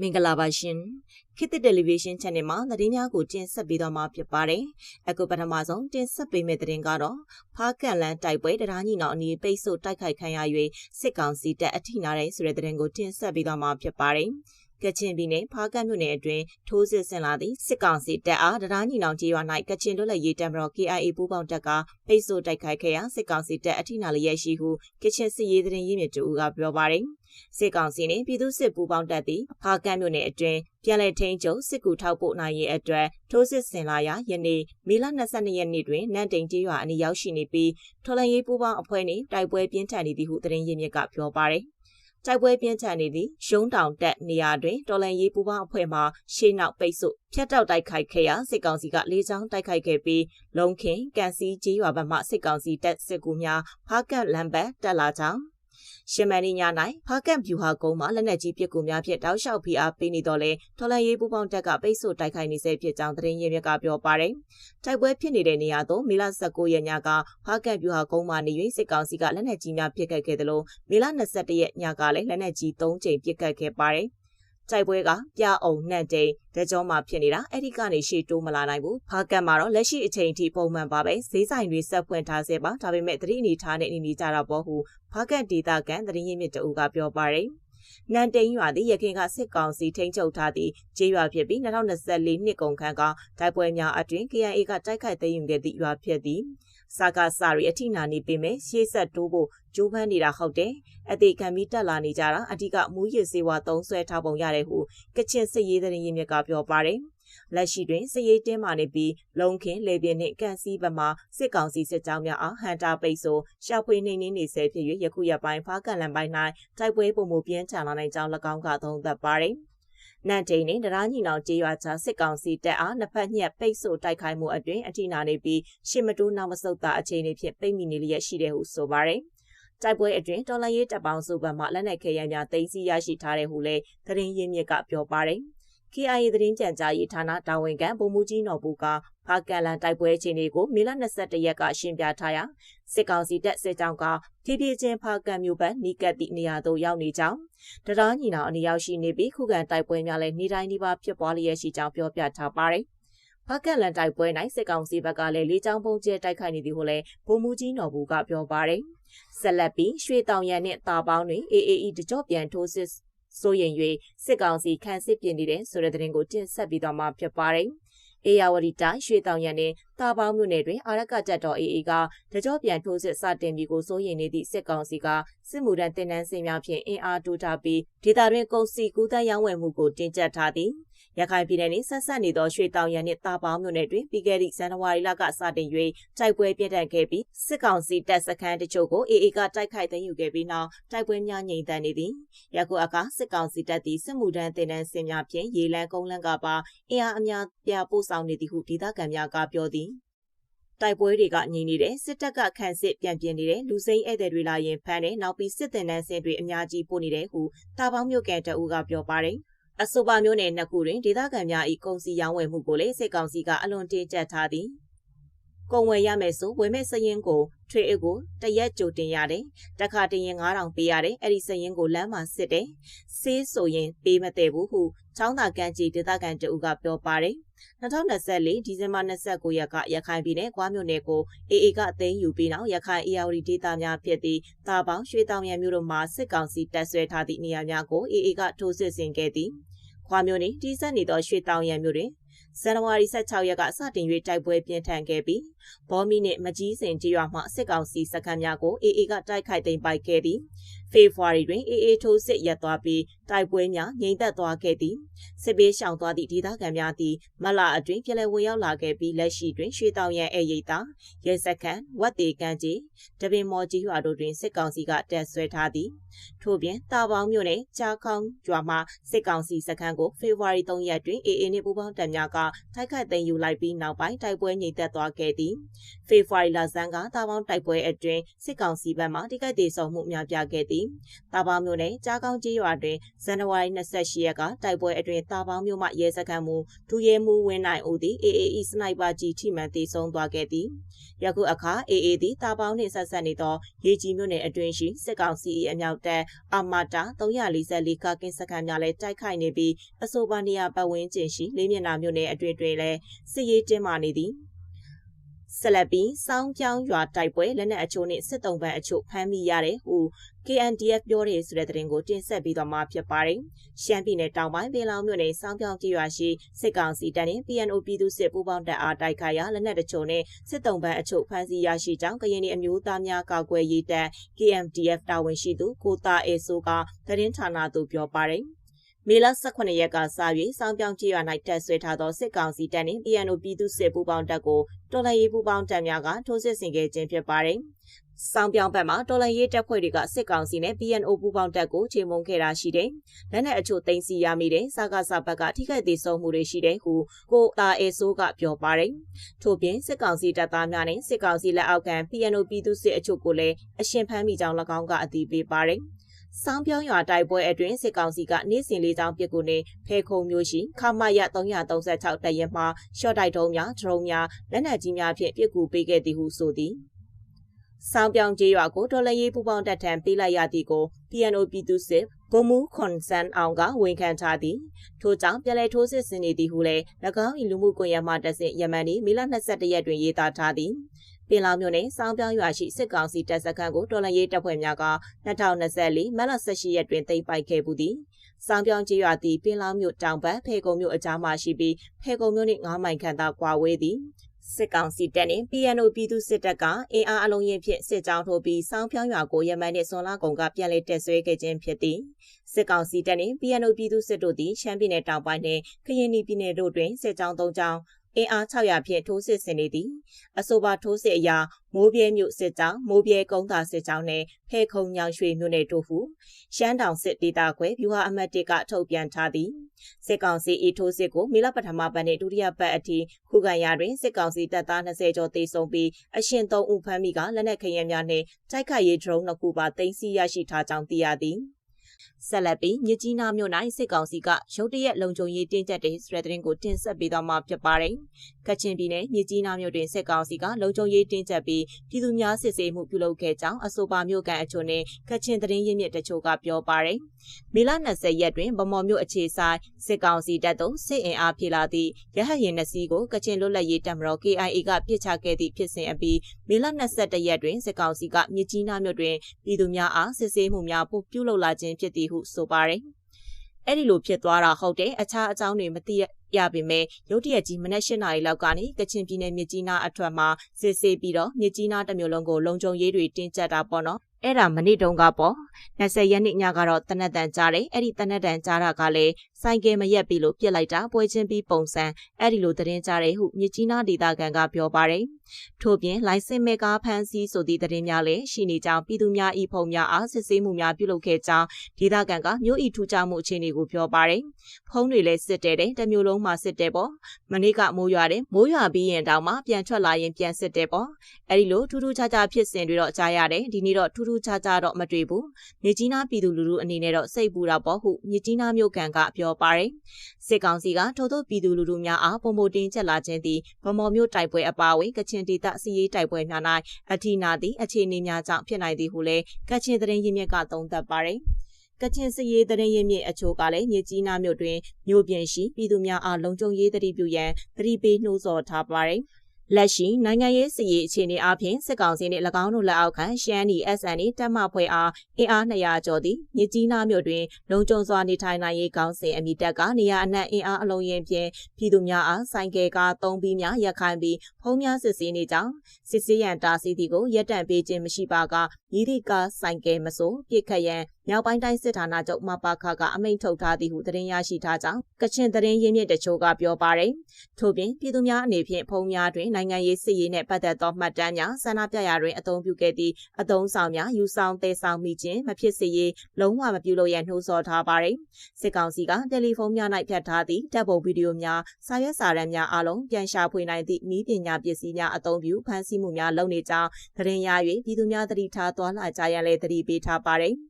မင်္ဂလာပါရှင်ခေတ်သစ်တယ်လီဗီရှင်း channel မှာသတင်းများကိုတင်ဆက်ပေးသွားမှာဖြစ်ပါတယ်အခုပထမဆုံးတင်ဆက်ပေးမယ့်သတင်းကတော့ဖားကန်လန်တိုက်ပွဲတရားညီနောင်အနီးပိတ်ဆို့တိုက်ခိုက်ခံရ၍စစ်ကောင်စီတပ်အထိနာတဲ့ဆိုတဲ့သတင်းကိုတင်ဆက်ပေးသွားမှာဖြစ်ပါတယ် ကချင်ပြည်နယ်ဖားကတ်မြို့နယ်အတွင်းထိုးစစ်ဆင်လာသည့်စစ်ကောင်စီတပ်အားတရားညီနောင်ကြီးရွာ၌ကချင်လွတ်လပ်ရေးတပ်မတော် KIA ပူးပေါင်းတပ်ကပိတ်ဆို့တိုက်ခိုက်ခဲ့ရာစစ်ကောင်စီတပ်အထိနာလျက်ရှိဟုကချင်စစ်ရေးသတင်းရင်းမြစ်တူကပြောပါတယ်စစ်ကောင်စီနှင့်ပြည်သူ့စစ်ပူးပေါင်းတပ်သည်ဖားကတ်မြို့နယ်အတွင်းပြန်လည်ထိန်းချုပ်စစ်ကူထောက်ပို့နိုင်ရေးအတွက်ထိုးစစ်ဆင်လာရာယနေ့မေလ22ရက်နေ့တွင်နန့်တိန်ကျေးရွာအနီးရောက်ရှိနေပြီးထော်လန်ရေးပူးပေါင်းအဖွဲ့နှင့်တိုက်ပွဲပြင်းထန်နေသည်ဟုသတင်းရင်းမြစ်ကပြောပါတယ်။ တိုက်ပွဲပြင်းထန်နေသည့်ရုံးတောင်တက်နေရာတွင်တော်လန်ရေးပူပေါင်းအဖွဲ့မှရှေးနောက်ပိတ်ဆို့ဖျက်တောက်တိုက်ခိုက်ခဲ့ရာစစ်ကောင်စီကလေးချောင်းတိုက်ခိုက်ခဲ့ပြီးလုံခင်ကန်စီကြီးရွာဘက်မှစစ်ကောင်စီတပ်စစ်ကူများဖားကတ်လမ်းဘက်တက်လာကြောင်း ရှမန်နီညာ၌ဖားကန့်ဗျူဟာကုန်းမှာလက်နက်ကြီးပစ်ကူများဖြင့်တောက်လျှောက်ဖိအားပေးနေတော့လဲထော်လန်ရေးပူပေါင်းတပ်ကပိတ်ဆို့တိုက်ခိုက်နေဆဲဖြစ်ကြောင်းသတင်းရင်းမြစ်ကပြောပါတယ်။တိုက်ပွဲဖြစ်နေတဲ့နေရာသို့မေလ19ရက်ညကဖားကန့်ဗျူဟာကုန်းမှာနေ၍စစ်ကောင်စီကလက်နက်ကြီးများပစ်ခတ်ခဲ့တယ်လို့မေလ21ရက်ညကလည်းလက်နက်ကြီး3ကြိမ်ပစ်ခတ်ခဲ့ပါတယ်။ တိုက်ပွဲကပြအောင်နှံ့တိန်တကြောမှာဖြစ်နေတာအဲ့ဒီကနေရှေ့တိုးမလာနိုင်ဘူးဖားကတ်မှာတော့လက်ရှိအချိန်ထိပုံမှန်ပါပဲဈေးဆိုင်တွေဆက်ဖွင့်ထားစေပါဒါပေမဲ့သတိအနေထားနဲ့နေနေကြတာပေါ့ဟုဖားကတ်ဒေတာကန်သတင်းရင်းမြစ်တူကပြောပါတယ်နန်တိန်ရွာသည်ရခင်ကစစ်ကောင်စီထိန်းချုပ်ထားသည့်ကျေးရွာဖြစ်ပြီး2024နှစ်ကုန်ခန့်ကတိုက်ပွဲများအတွင် KIA ကတိုက်ခိုက်သိမ်းယူခဲ့သည့်ရွာဖြစ်သည် စာကာစာရီအထိနာနေပေမဲ့ရှေ့ဆက်တိုးဖို့ကြိုးပမ်းနေတာဟုတ်တယ်။အသေးခံပြီးတက်လာနေကြတာအဓိကမူရည်စေဝါသုံးဆွဲထားပုံရတယ်ဟုကချင်စစ်ရေးသတင်းရင်းမြစ်ကပြောပါတယ်။လက်ရှိတွင်စစ်ရေးတင်းမာနေပြီးလုံခင်းလေပြင်းနှင့်ကန်စီးဘက်မှစစ်ကောင်စီစစ်ကြောင်းများအားဟန်တာပိတ်ဆို့ရှာဖွေနှိမ်နင်းနေဆဲဖြစ်၍ယခုရက်ပိုင်းဖားကန်လန်ပိုင်း၌တိုက်ပွဲပုံမှုပြင်းထန်လာနိုင်ကြောင်း၎င်းကသုံးသပ်ပါတယ်။ နန်တိန်နှင့်တရားညီနောင်ကြေးရွာချစစ်ကောင်စီတပ်အားနှစ်ဖက်ညက်ပိတ်ဆို့တိုက်ခိုက်မှုအတွင်အထိနာနေပြီးရှစ်မတိုးနောက်မဆုတ်တာအခြေအနေဖြင့်ပိတ်မိနေလျက်ရှိတယ်ဟုဆိုပါတယ်။တိုက်ပွဲအတွင်တော်လရေးတပ်ပေါင်းစုဘက်မှလက်နက်ခဲယမ်းများသိမ်းဆည်းရရှိထားတယ်ဟုလည်းသတင်းရင်းမြစ်ကပြောပါတယ်။ KIA သတင်းကြံကြားရေးဌာနတာဝန်ခံဗိုလ်မှူးကြီးနော်ဘူကဖာကန်လန်တိုက်ပွဲအခြေအနေကိုမေလ22ရက်ကရှင်းပြထားရာစစ်ကောင်စီတပ်စစ်ကြောင်းကဖြည်းဖြည်းချင်းဖာကန်မြို့ဘက်နီးကပ်သည့်နေရာသို့ရောက်နေကြောင်းတရားညီနောင်အနေရောက်ရှိနေပြီးခုခံတိုက်ပွဲများလည်းနေတိုင်းဒီပါဖြစ်ပွားလျက်ရှိကြောင်းပြောပြထားပါတယ်။ဖာကန်လန်တိုက်ပွဲ၌စစ်ကောင်စီဘက်ကလည်းလေးချောင်းပုံကျဲတိုက်ခိုက်နေသည်ဟုလည်းဗိုလ်မှူးကြီးနော်ဘူကပြောပါတယ်။ဆက်လက်ပြီးရွှေတောင်ရန်နှင့်တာပေါင်းတွင် AAE တကြော့ပြန်ထိုးစစ် စိုးရင်၍စစ်ကောင်စီခန့်စစ်ပြင်နေတဲ့ဆိုတဲ့သတင်းကိုတင်ဆက်ပြီးတော့မှဖြစ်ပါတယ်။အေယာဝတီတိုင်းရွှေတောင်ရန်နဲ့တာပေါင်းမြို့နယ်တွင်အာရကတပ်တော် AA ကတကြောပြန်ထိုးစစ်စတင်ပြီးကိုစိုးရိမ်နေသည့်စစ်ကောင်စီကစစ်မှုထမ်းတင်နန်းစင်များဖြင့်အင်အားတိုးထားပြီးဒေသတွင်ကုန်စည်ကူးသန်းရောင်းဝယ်မှုကိုတင်ကြပ်ထားသည်။ ရခိုင်ပြည်နယ်နှင့်ဆက်ဆက်နေသောရွှေတောင်ရန်နှင့်တာပေါင်းမြို့နယ်တွင်ပြီးခဲ့သည့်ဇန်နဝါရီလကစတင်၍တိုက်ပွဲပြင်းထန်ခဲ့ပြီးစစ်ကောင်စီတပ်စခန်းတချို့ကို AA ကတိုက်ခိုက်သိမ်းယူခဲ့ပြီးနောက်တိုက်ပွဲများငြိမ်သက်နေသည်။ယခုအခါစစ်ကောင်စီတပ်သည်စစ်မှုထမ်းတင်နန်းစင်များဖြင့်ရေလန်းကုန်းလန်းကပါအင်အားအများပြပို့ဆောင်နေသည်ဟုဒေသခံများကပြောသည်။တိုက်ပွဲတွေကငြိမ်နေတယ်စစ်တပ်ကခန့်စစ်ပြန်ပြင်းနေတယ်လူစိမ်းဧည့်သည်တွေလာရင်ဖမ်းတယ်နောက်ပြီးစစ်တင်တန်းစင်တွေအများကြီးပို့နေတယ်ဟုတာပေါင်းမြို့ကတအူးကပြောပါတယ် အဆိုပါမျိုးနယ်နှစ်ခုတွင်ဒေသခံများ၏ကုန်စည်ရောင်းဝယ်မှုကိုလည်းစစ်ကောင်စီကအလွန်တင်းကျပ်ထားသည်ကုန်ဝယ်ရမယ်ဆိုဝယ်မဲ့စရင်ကိုထွေအုပ်ကိုတရက်ကြိုတင်ရတယ်တခါတင်ရင်9000ပေးရတယ်အဲ့ဒီစရင်ကိုလမ်းမှာစစ်တယ်ဆေးဆိုရင်ပေးမတည့်ဘူးဟုချောင်းသာကန့်ကြီးဒေသခံတအုပ်ကပြောပါတယ်2024ဒီဇင်ဘာ29ရက်ကရခိုင်ပြည်နယ်ကွာမြို့နယ်ကို AA ကအသိမ်းယူပြီးနောက်ရခိုင် AR ဒေသများဖြစ်သည့်တာပေါင်းရွှေတောင်ရံမြို့တို့မှာစစ်ကောင်စီတပ်ဆွဲထားသည့်နေရာများကို AA ကထိုးစစ်ဆင်ခဲ့သည် ခွာမျိုးနှင့်တီးဆက်နေသောရွှေတောင်ရံမြို့တွင်ဇန်နဝါရီ16ရက်ကစတင်၍တိုက်ပွဲပြင်းထန်ခဲ့ပြီးဘောမီနှင့်မကြီးစင်ကြေးရွာမှစစ်ကောင်စီစခန်းများကို AA ကတိုက်ခိုက်သိမ်းပိုက်ခဲ့သည်ဖေဖော်ဝါရီတွင် AA ထိုးစစ်ရပ်သွားပြီး တိုက်ပွဲများငြိမ်သက်သွားခဲ့သည်စစ်ပေးရှောင်သွားသည့်ဒေသခံများသည်မလအတွင်းပြည်လည်ဝင်ရောက်လာခဲ့ပြီးလက်ရှိတွင်ရွှေတောင်ရန်အဲရိတ်တာရဲစခန်းဝတ်တေကန်းကြီးတပင်မော်ကြီးရွာတို့တွင်စစ်ကောင်စီကတပ်ဆွဲထားသည်ထို့ပြင်တာပေါင်းမြို့နယ်ကြာခေါင်ရွာမှစစ်ကောင်စီစခန်းကိုဖေဖော်ဝါရီ3ရက်တွင် AA နှင့်ပူးပေါင်းတပ်များကတိုက်ခိုက်သိမ်းယူလိုက်ပြီးနောက်ပိုင်းတိုက်ပွဲငြိမ်သက်သွားခဲ့သည်ဖေဖော်ဝါရီလဆန်းကတာပေါင်းတိုက်ပွဲအတွင်းစစ်ကောင်စီဘက်မှတိကျဒေဆုံးမှုများပြခဲ့သည်သည်။တာပေါင်းမြို့နယ်ကြားကောင်းကျေးရွာတွင်ဇန်နဝါရီ28ရက်ကတိုက်ပွဲအတွင်းတာပေါင်းမြို့မှရဲစခန်းမူဒူရဲမူဝင်းနိုင်ဦးသည် AAE စနိုက်ပါကြီးထိမှန်တေဆုံးသွားခဲ့သည်။ယခုအခါ AA သည်တာပေါင်းနှင့်ဆက်ဆက်နေသောရေကြီးမြို့နယ်အတွင်းရှိစစ်ကောင်စီ၏အမြောက်တပ်အာမာတာ344ကကင်းစခန်းများလည်းတိုက်ခိုက်နေပြီးအဆိုပါနေရာပတ်ဝန်းကျင်ရှိလေးမျက်နှာမြို့နယ်အတွင်းတွင်လည်းစစ်ရေးတင်းမာနေသည် ဆက်လက်ပြီးစောင်းပြောင်းရွာတိုက်ပွဲလက်နက်အချို့နဲ့စစ်တုံးပန်းအချို့ဖမ်းမိရတယ်ဟု KNDF ပြောတယ်ဆိုတဲ့သတင်းကိုတင်ဆက်ပြီးတော့မှဖြစ်ပါတယ်။ရှမ်းပြည်နယ်တောင်ပိုင်းပင်လောင်မြို့နယ်စောင်းပြောင်းကျေးရွာရှိစစ်ကောင်စီတပ်နဲ့ PNO ပြည်သူစစ်ပူးပေါင်းတပ်အားတိုက်ခိုက်ရာလက်နက်တချို့နဲ့စစ်တုံးပန်းအချို့ဖမ်းဆီးရရှိကြောင်းကရင်ပြည်အမျိုးသားများကာကွယ်ရေးတပ် KMDF တာဝန်ရှိသူကိုတာအေဆိုကသတင်းဌာနသို့ပြောပါတယ်။မေလ18ရက်ကစ၍စောင်းပြောင်းချရွာ၌တက်ဆွဲထားသောစစ်ကောင်စီတပ်နှင့် PNO ပြည်သူစစ်ပူးပေါင်းတပ်ကို တော်လှန်ရေးပူးပေါင်းတပ်များကထိုးစစ်ဆင်ခဲ့ခြင်းဖြစ်ပါတယ်။စောင်းပြောင်းဘက်မှာတော်လှန်ရေးတပ်ဖွဲ့တွေကစစ်ကောင်စီနဲ့ PNO ပူးပေါင်းတပ်ကိုချိန်မုံခဲ့တာရှိတယ်။လက်နက်အချို့သိမ်းဆီးရမိတဲ့စကားစဘက်ကထိခိုက်သေးဆုံးမှုတွေရှိတယ်ဟုကိုတာအေဆိုးကပြောပါတယ်။ထို့ပြင်စစ်ကောင်စီတပ်သားများနဲ့စစ်ကောင်စီလက်အောက်ခံ PNO ပြည်သူစစ်အချို့ကိုလည်းအရှင်ဖမ်းမိကြောင်း၎င်းကအတည်ပြုပါတယ်။ စောင်းပြောင်းရွာတိုက်ပွဲအတွင်းစစ်ကောင်စီကနေ့စဉ်လေးချောင်းပစ်ကူနေဖဲခုံမျိုးရှိခမရ336တပ်ရင်မှရှော့တိုက်တုံးများဒရုန်းများလက်နက်ကြီးများဖြင့်ပစ်ကူပေးခဲ့သည်ဟုဆိုသည်စောင်းပြောင်းကျေးရွာကိုတော်လရေးပူပေါင်းတပ်ထံပေးလိုက်ရသည်ကို PNO ပြည်သူစစ်ဂုံမူခွန်ဆန်အောင်ကဝန်ခံထားသည်ထို့ကြောင့်ပြည်လဲထိုးစစ်ဆင်နေသည်ဟုလည်း၎င်း၏လူမှုကွန်ရက်မှတဆင့်ယမန်နေ့မေလ22ရက်တွင်ရေးသားထားသည် ပင်လောင်မြို့နယ်စောင်းပြောင်းရွာရှိစစ်ကောင်စီတပ်စခန်းကိုတော်လှန်ရေးတပ်ဖွဲ့များက2024မတ်လ18ရက်တွင်သိမ်းပိုက်ခဲ့ပူသည်။စောင်းပြောင်းကျေးရွာသည်ပင်လောင်မြို့တောင်ဘက်ဖေကုံမြို့အကြားမှာရှိပြီးဖေကုံမြို့နှင့်9မိုင်ခန့်သာကွာဝေးသည်။စစ်ကောင်စီတပ်နှင့် PNO ပြည်သူစစ်တပ်ကအင်အားအလုံးရင်ဖြင့်စစ်ကြောင်းထိုးပြီးစောင်းပြောင်းရွာကိုရမန်နှင့်စွန်လာကုံကပြန်လည်တက်ဆွဲခဲ့ခြင်းဖြစ်သည်စစ်ကောင်စီတပ်နှင့် PNO ပြည်သူစစ်တို့သည်ရှမ်းပြည်နယ်တောင်ပိုင်းနှင့်ကရင်ပြည်နယ်တို့တွင်စစ်ကြောင်း၃ကြောင်း အင်အား600ဖြင့်ထိုးစစ်ဆင်နေသည်အဆိုပါထိုးစစ်အရာမိုးပြဲမြို့စစ်ကြောင်းမိုးပြဲကုန်းသာစစ်ကြောင်းနဲ့ဖဲခုံညောင်ရွှေမြို့နယ်တို့ဟုရှမ်းတောင်စစ်ဒေသခွဲဗျူဟာအမတ်1ကထုတ်ပြန်ထားသည်စစ်ကောင်စီဤထိုးစစ်ကိုမေလပထမပတ်နှင့်ဒုတိယပတ်အထိခုခံရာတွင်စစ်ကောင်စီတပ်သား20ကျော်သေဆုံးပြီးအရှင်3ဦးဖမ်းမိကလက်နက်ခရင်များနှင့်တိုက်ခိုက်ရေးဒရုန်း2ခုပါတင်စီရရှိထားကြောင်းသိရသည် ဆက်လက်ပြီးမြကြီးနားမြို့၌စစ်ကောင်စီကရုတ်တရက်လုံခြုံရေးတင်းကျပ်တဲ့ဆိုတဲ့သတင်းကိုတင်ဆက်ပေးသွားမှာဖြစ်ပါတယ်။ကချင်ပြည်နယ်မြကြီးနားမြို့တွင်စစ်ကောင်စီကလုံခြုံရေးတင်းကျပ်ပြီးပြည်သူများစစ်ဆေးမှုပြုလုပ်ခဲ့ကြောင်းအဆိုပါမြို့ကန်အချို့နဲ့ကချင်သတင်းရင်းမြစ်တချို့ကပြောပါတယ်။မေလ20ရက်တွင်ဗမော်မြို့အခြေဆိုင်စစ်ကောင်စီတပ်တို့စစ်အင်အားဖြည့်လာသည့်ရဟတ်ရင်နှစီကိုကချင်လွတ်လပ်ရေးတပ်မတော် KIA ကပြစ်ချခဲ့သည့်ဖြစ်စဉ်အပြီးမေလ22ရက်တွင်စစ်ကောင်စီကမြကြီးနားမြို့တွင်ပြည်သူများအားစစ်ဆေးမှုများပိုပြုလုပ်လာခြင်းဖြစ်သည်ဟုဆိုပါတယ်။အဲ့ဒီလိုဖြစ်သွားတာဟုတ်တယ်အခြားအကြောင်းတွေမသိ ရပေမဲ့ရုတ်တရက်ကြီးမနက်၈နာရီလောက်ကနေကချင်ပြည်နယ်မြကြီးနားအထွက်မှာစစ်ဆေးပြီးတော့မြကြီးနားတစ်မျိုးလုံးကိုလုံခြုံရေးတွေတင်းကျပ်တာပေါ့နော်အဲ့ဒါမနေ့တုန်းကပေါ့20ရက်နေ့ညကတော့တနက်တန်ကြားတယ်အဲ့ဒီတနက်တန်ကြားတာကလည်းဆိုင်ကယ်မရက်ပြီလို့ပြစ်လိုက်တာပွဲချင်းပြီးပုံစံအဲ့ဒီလိုသတင်းကြားတယ်ဟုမြကြီးနားဒေသခံကပြောပါတယ်ထို့ပြင်လိုင်စင်မဲကားဖမ်းဆီးဆိုသည့်သတင်းများလည်းရှိနေကြောင်းပြည်သူများဤဖုံများအားစစ်ဆေးမှုများပြုလုပ်ခဲ့ကြောင်းဒေသခံကမြို့ဤထူးခြားမှုအခြေအနေကိုပြောပါတယ်ဖုံးတွေလည်းစစ်တယ်တဲ့တမျိုးလုံးမှာစစ်တယ်ပေါ့မနေ့ကမိုးရွာတယ်မိုးရွာပြီးရင်တောင်မှပြန်ထွက်လာရင်ပြန်စစ်တယ်ပေါ့အဲ့ဒီလိုထူးထူးခြားခြားဖြစ်စဉ်တွေတော့ကြားရတယ်ဒီနေ့တော့ထူးထူးခြားခြားတော့မတွေ့ဘူးမြေကြီးနားပြည်သူလူထုအနေနဲ့တော့စိတ်ပူတာပေါ့ဟုမြေကြီးနားမြို့ကန်ကပြောပါတယ်စစ်ကောင်စီကထို့သောပြည်သူလူထုများအားပုံမတင်ချက်လာခြင်းသည်ဗမော်မြို့တိုက်ပွဲအပါအဝင်ကချင်ဒေသစီရေးတိုက်ပွဲများ၌အထီနာသည့်အခြေအနေများကြောင့်ဖြစ်နိုင်သည်ဟုလည်းကချင်သတင်းရင်းမြစ်ကသုံးသပ်ပါတယ် ကချင်စရေးတရင်ရင်မြစ်အချို့ကလည်းမြေကြီးနားမြို့တွင်မြို့ပြင်ရှိပြည်သူများအားလုံခြုံရေးတတိပြုရန်တတိပေးနှိုးဆော်ထားပါတယ်။လက်ရှိနိုင်ငံရေးစီရေးအခြေအနေအပြင်စစ်ကောင်စီနှင့်၎င်းတို့လက်အောက်ခံရှမ်းနီ SN တပ်မဖွဲ့အားအင်အား200ကျော်သည်မြကြီးနားမြို့တွင်လုံခြုံစွာနေထိုင်နိုင်ရေးကောင်းစဉ်အမိတက်ကနေရအနှံ့အင်အားအလုံးရင်ဖြင့်ပြည်သူများအားဆိုင်ကယ်ကားသုံးပြီးများရက်ခိုင်းပြီးဖုံးများစစ်ဆေးနေကြောင်းစစ်ဆေးရန်တာစီတီကိုရက်တန့်ပေးခြင်းမရှိပါကမိသည့်ကားဆိုင်ကယ်မဆိုပြစ်ခတ်ရန် မြောက်ပိုင်းတိုင်းစစ်ဌာနချုပ်မပါခကအမိန့်ထုတ်ထားသည်ဟုသတင်းရရှိထားကြောင်းကချင်သတင်းရင်းမြစ်တချို့ကပြောပါတယ်။ထို့ပြင်ပြည်သူများအနေဖြင့်ဖုံများတွင်နိုင်ငံရေးစစ်ရေးနှင့်ပတ်သက်သောမှတ်တမ်းများဆန္ဒပြရာတွင်အသုံးပြုခဲ့သည့်အသုံးဆောင်များယူဆောင်သယ်ဆောင်မိခြင်းမဖြစ်စေရေးလုံးဝမပြုလုပ်ရန်နှိုးဆော်ထားပါတယ်။စစ်ကောင်စီကတယ်လီဖုန်းများ၌ဖြတ်ထားသည့်တပ်ပုံဗီဒီယိုများစာရွက်စာတမ်းများအလုံးပြန်ရှာဖွေနိုင်သည့်နည်းပညာပစ္စည်းများအသုံးပြုဖန်ဆီးမှုများလုပ်နေကြောင်းသတင်းရ၍ပြည်သူများသတိထားသွားလာကြရန်လည်းသတိပေးထားပါတယ်။